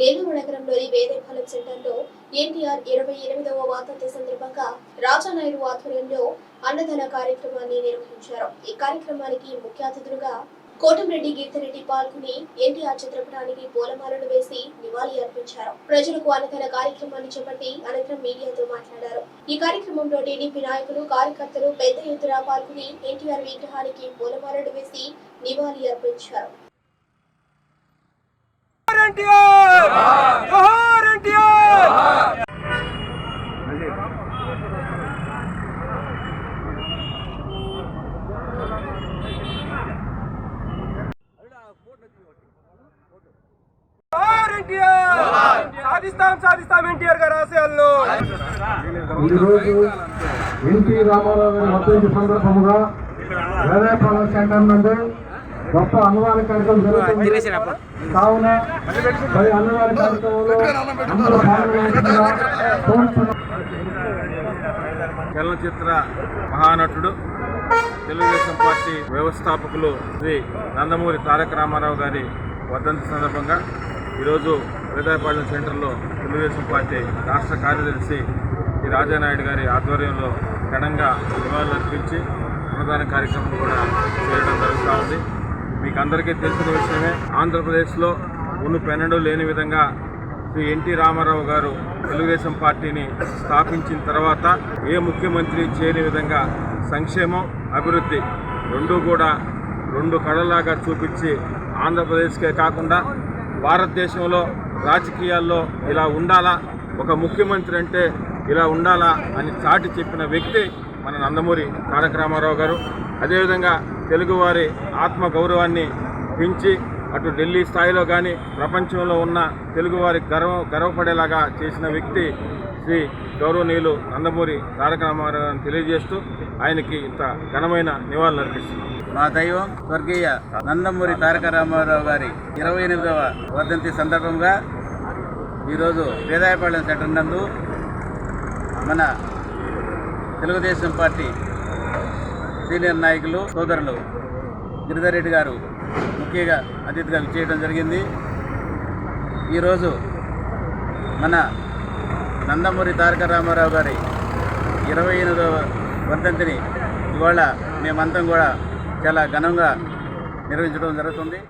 నెల్లూరు నగరంలోని వేదేపాలెం సెంటర్లో ఎన్టీఆర్ ఇరవై ఎనిమిదవ వర్ధంతి సందర్భంగా రాజానాయుడు ఆధ్వర్యంలో అన్నదాన కార్యక్రమాన్ని నిర్వహించారు. ఈ కార్యక్రమానికి ముఖ్య అతిథులుగా కోటంరెడ్డి గీర్తిరెడ్డి పాల్గొని ఎన్టీఆర్ చిత్రపటానికి పూలమాలలు వేసి నివాళి అర్పించారు. ప్రజలకు అన్నదాన కార్యక్రమాన్ని చేపట్టి అనంతరం మీడియాతో మాట్లాడారు. ఈ కార్యక్రమంలో టీడీపీ నాయకులు కార్యకర్తలు పెద్ద ఎత్తున పాల్గొని ఎన్టీఆర్ విగ్రహానికి పూలమాలలు వేసి నివాళి అర్పించారు ఎన్టీఆర్ జోహార్ ఎన్టీఆర్ జోహార్ ఎన్టీఆర్ సాధిస్తాం సాధిస్తాం ఎన్టీఆర్ గారి ఆశయాలను ఈరోజు ఎన్టీ రామారావు గారి వర్ధంతి సందర్భముగా వేదాయపాలెం సెంటర్ నందు గొప్ప అన్నదాన కార్యక్రమం జరుగుతుంది కావున మరి అన్నదాన కార్యక్రమంలో అందరూ పాల్గొనాల్సిందిగా కోరుతున్నాం. చలనచిత్ర మహానటుడు తెలుగుదేశం పార్టీ వ్యవస్థాపకులు శ్రీ నందమూరి తారక రామారావు గారి వర్ధంతి సందర్భంగా ఈరోజు వేదాయపాలెం సెంటర్లో తెలుగుదేశం పార్టీ రాష్ట్ర కార్యదర్శి శ్రీ రాజానాయుడు గారి ఆధ్వర్యంలో ఘనంగా నివాళులు అర్పించి అన్నదాన కార్యక్రమం కూడా చేయడం జరుగుతూ ఉంది. మీకు అందరికీ తెలిసిన విషయమే ఆంధ్రప్రదేశ్లో మును పెన్నడు లేని విధంగా శ్రీ ఎన్టీ రామారావు గారు తెలుగుదేశం పార్టీని స్థాపించిన తర్వాత ఏ ముఖ్యమంత్రి చేయని విధంగా సంక్షేమం అభివృద్ధి రెండూ కూడా రెండు కళలాగా చూపించి ఆంధ్రప్రదేశ్కే కాకుండా భారతదేశంలో రాజకీయాల్లో ఇలా ఉండాలా ఒక ముఖ్యమంత్రి అంటే ఇలా ఉండాలా అని చాటి చెప్పిన వ్యక్తి మన నందమూరి తారక రామారావు గారు. అదేవిధంగా తెలుగువారి ఆత్మ గౌరవాన్ని పెంచి అటు ఢిల్లీ స్థాయిలో కానీ ప్రపంచంలో ఉన్న తెలుగువారి గర్వ గర్వపడేలాగా చేసిన వ్యక్తి శ్రీ గౌరవనీయులు నందమూరి తారక రామారావు అని తెలియజేస్తూ ఆయనకి ఇంత ఘనమైన నివాళులు అర్పిస్తున్నాం. మా దైవం స్వర్గీయ నందమూరి తారక రామారావు గారి ఇరవై ఎనిమిదవ వర్ధంతి సందర్భంగా ఈరోజు వేదాయపాళెం సెంటర్ నందు మన తెలుగుదేశం పార్టీ సీనియర్ నాయకులు సోదరులు గిరిధర్ రెడ్డి గారు ముఖ్యంగా అతిథిగా చేయడం జరిగింది. ఈరోజు మన నందమూరి తారక రామారావు గారి ఇరవై ఎనిమిదవ వర్ధంతిని ఇవాళ మేమంతం కూడా చాలా ఘనంగా నిర్వహించడం జరుగుతుంది.